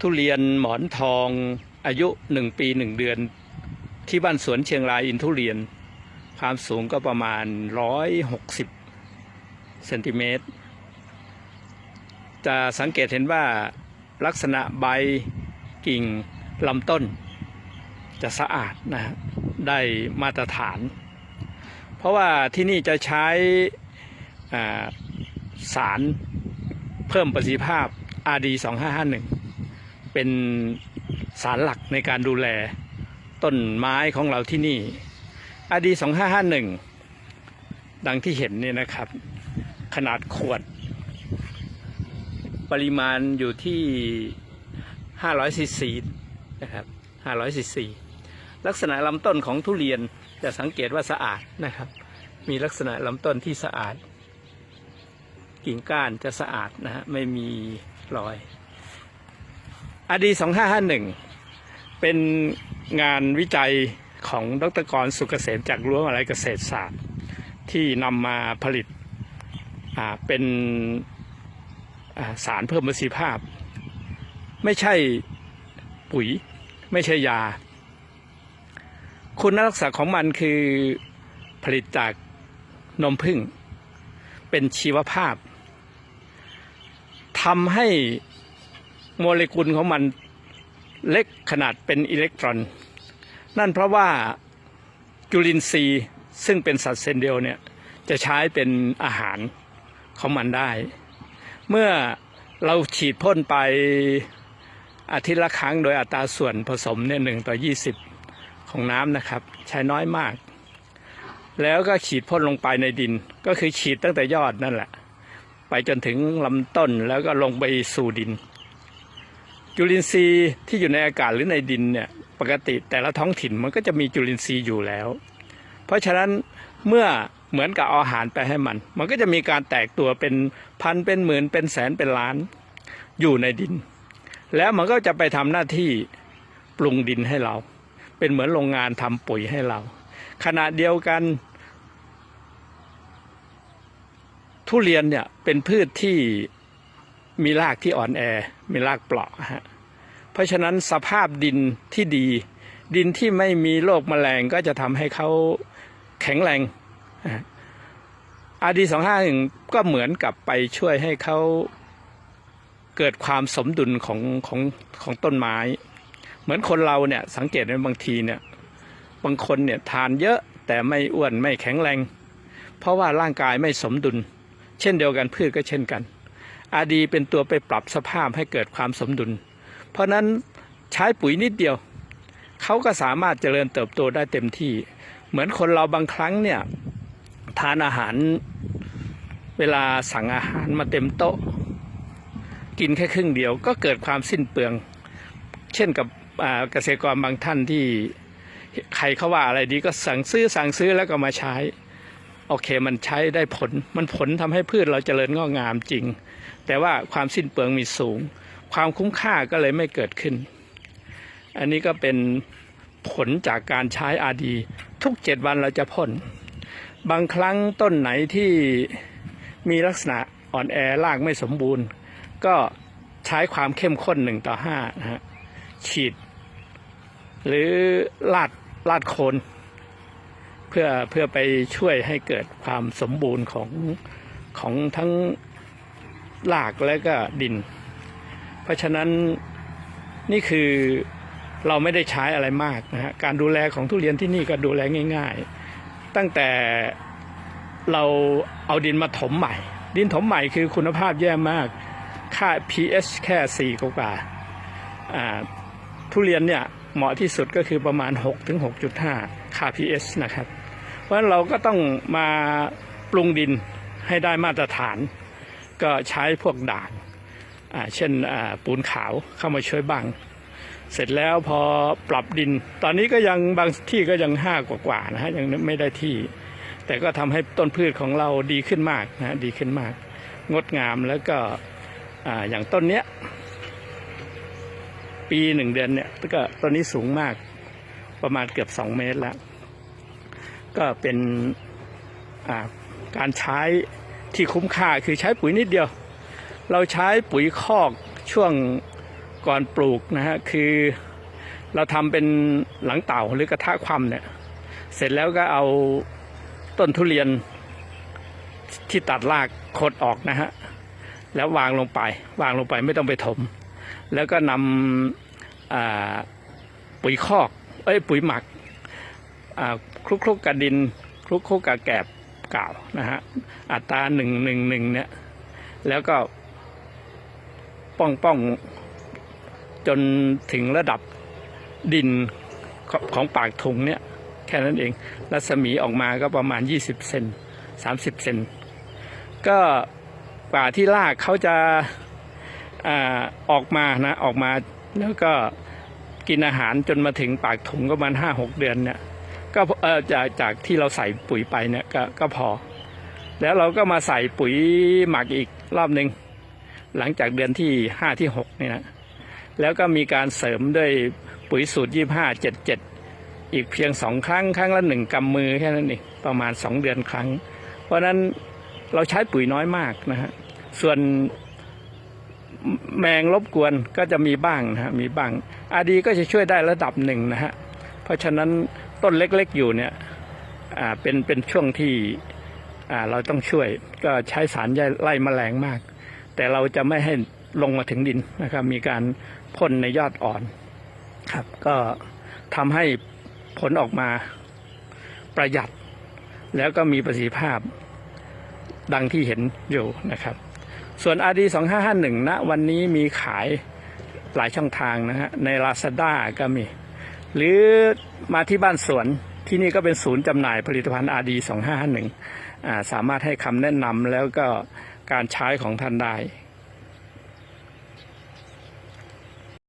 ทุเรียนหมอนทองอายุหนึ่งปีหนึ่งเดือน ที่บ้านสวนเชียงรายอินทุเรียน ความสูงก็ประมาณร้อยหกสิบเซนติเมตรจะสังเกตเห็นว่าลักษณะใบกิ่งลำต้น จะสะอาดนะฮะได้มาตรฐาน เพราะว่าที่นี่จะใช้สารเพิ่มประสิทธิภาพ RD 2551 เป็นสารหลักในการดูแลต้นไม้ของเราที่นี่ RD 2551 ดังที่เห็นเนี่ยนะครับ ขนาดขวด ปริมาณอยู่ที่500ซีซีนะครับ500ซีซีลักษณะลำต้นของทุเรียนจะสังเกตว่าสะอาดนะครับ มีลักษณะลำต้นที่สะอาด กิ่งก้านจะสะอาดนะฮะไม่มีรอย อดีสองห้าห้าหนึ่งเป็นงานวิจัยของดรกรสุกเกษมจากรั้วมหาลัยเกษตรศาสตร์ ที่นำมาผลิตเป็นสารเพิ่มประสิทธิภาพ ไม่ใช่ปุ๋ย ไม่ใช่ยา คุณลักษณะของมันคือผลิตจากนมผึ้งเป็นชีวภาพทำให้ โมเลกุลของมันเล็กขนาดเป็นอิเล็กตรอน นั่นเพราะว่าจุลินทรีย์ซึ่งเป็นสัตว์เซลล์เดียวเนี่ยจะใช้เป็นอาหารของมันได้ เมื่อเราฉีดพ่นไปอาทิตย์ละครั้งโดยอัตราส่วนผสมเนี่ยหนึ่งต่อยี่สิบของน้ำนะครับ ใช้น้อยมาก แล้วก็ฉีดพ่นลงไปในดิน ก็คือฉีดตั้งแต่ยอดนั่นแหละ ไปจนถึงลำต้นแล้วก็ลงไปสู่ดิน จุลินทรีย์ที่อยู่ในอากาศหรือในดินเนี่ยปกติแต่ละท้องถิ่นมันก็จะมีจุลินทรีย์อยู่แล้ว เพราะฉะนั้นเมื่อเหมือนกับอาอาหารไปให้มัน มันก็จะมีการแตกตัวเป็นพันเป็นหมื่นเป็นแสนเป็นล้านอยู่ในดิน แล้วมันก็จะไปทำหน้าที่ปรุงดินให้เรา เป็นเหมือนโรงงานทำปุ๋ยให้เรา ขณะเดียวกัน ทุเรียนเนี่ยเป็นพืชที่ มีรากที่อ่อนแอ มีรากเปราะฮะเพราะฉะนั้นสภาพดินที่ดี ดินที่ไม่มีโรคแมลงก็จะทำให้เขาแข็งแรงอาดีสองห้าหนึ่งก็เหมือนกับไปช่วยให้เขาเกิดความสมดุลของของของต้นไม้ เหมือนคนเราเนี่ยสังเกตไหมบางทีเนี่ยบางคนเนี่ยทานเยอะแต่ไม่อ้วนไม่แข็งแรง เพราะว่าร่างกายไม่สมดุล เช่นเดียวกันพืชก็เช่นกัน อาดีเป็นตัวไปปรับสภาพให้เกิดความสมดุล เพราะนั้นใช้ปุ๋ยนิดเดียว เขาก็สามารถเจริญเติบโตได้เต็มที่ เหมือนคนเราบางครั้งเนี่ยทานอาหารเวลาสั่งอาหารมาเต็มโต๊ะ กินแค่ครึ่งเดียวก็เกิดความสิ้นเปลือง เช่นกับเกษตรกรบางท่านที่ใครเขาว่าอะไรดีก็สั่งซื้อสั่งซื้อแล้วก็มาใช้ โอเคมันใช้ได้ผล มันผลทำให้พืชเราเจริญงอกงามจริง แต่ว่าความสิ้นเปลืองมีสูง ความคุ้มค่าก็เลยไม่เกิดขึ้น อันนี้ก็เป็นผลจากการใช้อาดีทุกเจ็ดวันเราจะพ่น บางครั้งต้นไหนที่มีลักษณะอ่อนแอรากไม่สมบูรณ์ ก็ใช้ความเข้มข้นหนึ่งต่อห้านะฮะฉีด หรือลาดลาดโคนเพื่อเพื่อไปช่วยให้เกิดความสมบูรณ์ของของทั้ง รากและก็ดิน เพราะฉะนั้นนี่คือเราไม่ได้ใช้อะไรมากนะฮะการดูแลของทุเรียนที่นี่ก็ดูแลง่าย ๆ ตั้งแต่เราเอาดินมาถมใหม่ ดินถมใหม่คือคุณภาพแย่มาก ค่า pH แค่4กว่าๆอ่าทุเรียนเนี่ยเหมาะที่สุดก็คือประมาณ6ถึง6.5ค่า pH นะครับ เพราะฉะนั้นเราก็ต้องมาปรุงดินให้ได้มาตรฐาน ก็ใช้พวกด่างเช่นปูนขาวเข้ามาช่วยบ้าง เสร็จแล้วพอปรับดิน ตอนนี้ก็ยังบางที่ก็ยังห้ากว่าๆนะฮะยังไม่ได้ที่ แต่ก็ทำให้ต้นพืชของเราดีขึ้นมากนะดีขึ้นมาก งดงามแล้วก็ออย่างต้นเนี้ยปีหนึ่งเดือนเนี่ยก็ต้นนี้สูงมากประมาณเกือบสองเมตรแล้ว ก็เป็นการใช้ ที่คุ้มค่าคือใช้ปุ๋ยนิดเดียว เราใช้ปุ๋ยคอกช่วงก่อนปลูกนะฮะคือเราทำเป็นหลังเต่าหรือกระทะคว่ำเนี่ยเสร็จแล้วก็เอาต้นทุเรียนที่ตัดรากคดออกนะฮะแล้ววางลงไป วางลงไปไม่ต้องไปถม แล้วก็นำปุ๋ยคอก เอ้ยปุ๋ยหมักคลุกคลุกกับดินคลุกคลุกกับแกบ กล่าวนะฮะอัตราหนึ่งหนึ่งหนึ่งเนี่ยแล้วก็ป้องป้องจนถึงระดับดินของของปากถุงเนี่ยแค่นั้นเอง รัศมีออกมาก็ประมาณ 20 เซน30 เซนก็กว่าที่รากเขาจะออกมานะออกมาแล้วก็กินอาหารจนมาถึงปากถุงก็ประมาณห้าหกเดือนเนี่ย ก็จากจากที่เราใส่ปุ๋ยไปเนี่ยก็ก็พอ แล้วเราก็มาใส่ปุ๋ยหมักอีกรอบหนึ่งหลังจากเดือนที่ห้าที่หกนี่นะแล้วก็มีการเสริมด้วยปุ๋ยสูตรยี่ห้าเจ็ดเจ็ดอีกเพียงสองครั้งครั้งละหนึ่งกำมือแค่นั้นเองประมาณสองเดือนครั้ง เพราะฉะนั้นเราใช้ปุ๋ยน้อยมากนะฮะส่วนแมงรบกวนก็จะมีบ้างนะฮะมีบ้างอาดีก็จะช่วยได้ระดับหนึ่งนะฮะเพราะฉะนั้น ต้นเล็กๆอยู่เนี่ยเป็นเป็นช่วงที่เราต้องช่วยก็ใช้สารไล่แมลงมาก แต่เราจะไม่ให้ลงมาถึงดินนะครับ มีการพ่นในยอดอ่อนครับ ก็ทำให้ผลออกมาประหยัด แล้วก็มีประสิทธิภาพดังที่เห็นอยู่นะครับ ส่วน RD 2551ณวันนี้มีขายหลายช่องทางนะฮะใน Lazada ก็มี หรือมาที่บ้านสวนที่นี่ก็เป็นศูนย์จำหน่ายผลิตภัณฑ์อาดี2551สามารถให้คำแนะนำแล้วก็การใช้ของท่านได้